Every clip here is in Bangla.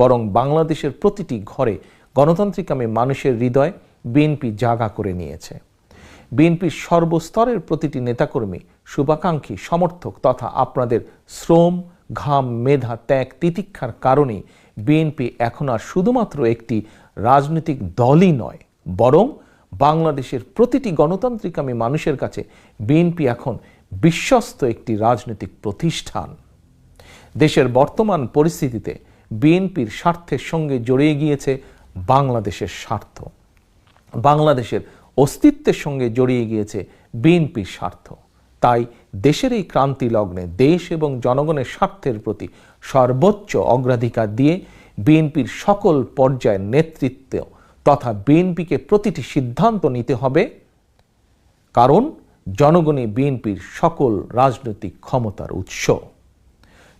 বরং বাংলাদেশের প্রতিটি ঘরে গণতান্ত্রিকামী মানুষের হৃদয় বিএনপি জাগা করে নিয়েছে। বিএনপির সর্বস্তরের প্রতিটি নেতাকর্মী, শুভাকাঙ্ক্ষী, সমর্থক তথা আপনাদের শ্রম, ঘাম, মেধা, ত্যাগ, তিতিক্ষার কারণে বিএনপি এখন আর শুধুমাত্র একটি রাজনৈতিক দলই নয়, বরং বাংলাদেশের প্রতিটি গণতান্ত্রিকামী মানুষের কাছে বিএনপি এখন বিশ্বস্ত একটি রাজনৈতিক প্রতিষ্ঠান। দেশের বর্তমান পরিস্থিতিতে বিএনপির স্বার্থের সঙ্গে জড়িয়ে গিয়েছে বাংলাদেশের স্বার্থ। বাংলাদেশের অস্তিত্বের সঙ্গে জড়িয়ে গিয়েছে বিএনপির স্বার্থ। তাই দেশের এই ক্রান্তি লগ্নে দেশ এবং জনগণের স্বার্থের প্রতি সর্বোচ্চ অগ্রাধিকার দিয়ে বিএনপির সকল পর্যায়ের নেতৃত্ব তথা বিএনপিকে প্রতিটি সিদ্ধান্ত নিতে হবে, কারণ জনগণই বিএনপির সকল রাজনৈতিক ক্ষমতার উৎস।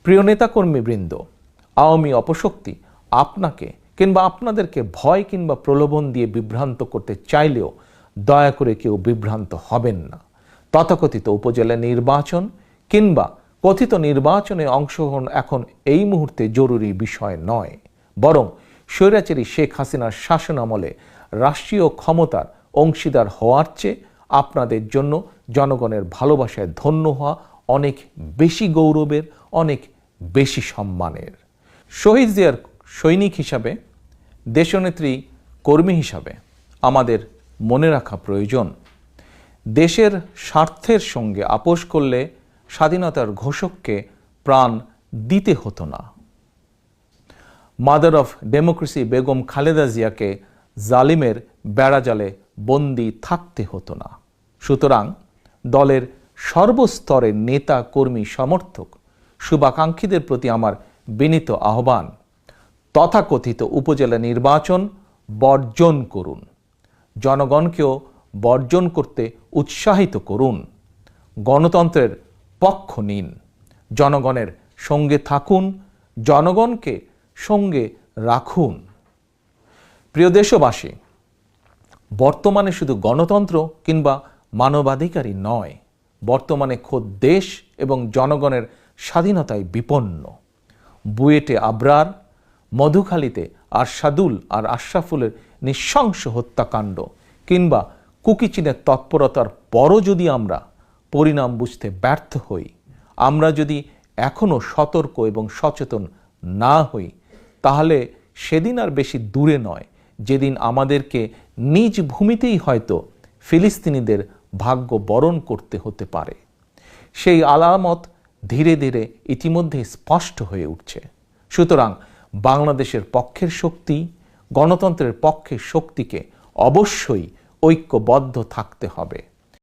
প্রিয় নেতাকর্মীবৃন্দ আওয়ামী অপশক্তি আপনাকে কিংবা আপনাদেরকে ভয় কিংবা প্রলোভন দিয়ে বিভ্রান্ত করতে চাইলেও দয়া করে কেউ বিভ্রান্ত হবেন না। তথাকথিত উপজেলা নির্বাচন কিংবা কথিত নির্বাচনে অংশগ্রহণ এখন এই মুহূর্তে জরুরি বিষয় নয়। বরং স্বৈরাচারী শেখ হাসিনার শাসনামলে রাষ্ট্রীয় ক্ষমতার অংশীদার হওয়ার চেয়ে আপনাদের জন্য জনগণের ভালোবাসায় ধন্য হওয়া অনেক বেশি গৌরবের, অনেক বেশি সম্মানের। শহীদ জিয়ার সৈনিক হিসাবে, দেশনেত্রী কর্মী হিসাবে আমাদের মনে রাখা প্রয়োজন। দেশের স্বার্থের সঙ্গে আপোষ করলে স্বাধীনতার ঘোষককে প্রাণ দিতে হতো না। Mother of democracy Begum Khaleda জিয়াকে জালিমের বেড়াজালে বন্দি থাকতে হতো না। সুতরাং দলের সর্বস্তরের নেতা, কর্মী, সমর্থক, শুভাকাঙ্ক্ষীদের প্রতি আমার বিনীত আহ্বান। তথাকথিত উপজেলা নির্বাচন বর্জন করুন। জনগণকেও বর্জন করতে উৎসাহিত করুন। গণতন্ত্রের পক্ষ নিন। জনগণের সঙ্গে থাকুন। জনগণকে সঙ্গে রাখুন। প্রিয় দেশবাসী, বর্তমানে শুধু গণতন্ত্র কিংবা মানবাধিকারই নয়, বর্তমানে খোদ দেশ এবং জনগণের স্বাধীনতায় বিপন্ন। বুয়েটে আবরার, মধুখালীতে আরশাদুল আর আশরাফুলের নিঃশংস হত্যাকাণ্ড কিংবা কুকিচিনের তৎপরতার পরও যদি আমরা পরিণাম বুঝতে ব্যর্থ হই, আমরা যদি এখনও সতর্ক এবং সচেতন না হই, তাহলে সেদিন আর বেশি দূরে নয়। যেদিন আমাদেরকে নিজ ভূমিতেই হয়তো ফিলিস্তিনিদের ভাগ্য বরণ করতে হতে পারে। সেই আলামত ধীরে ধীরে ইতিমধ্যে স্পষ্ট হয়ে উঠছে। সুতরাং বাংলাদেশের পক্ষের শক্তি, গণতন্ত্রের পক্ষের শক্তিকে অবশ্যই ঐক্যবদ্ধ থাকতে হবে।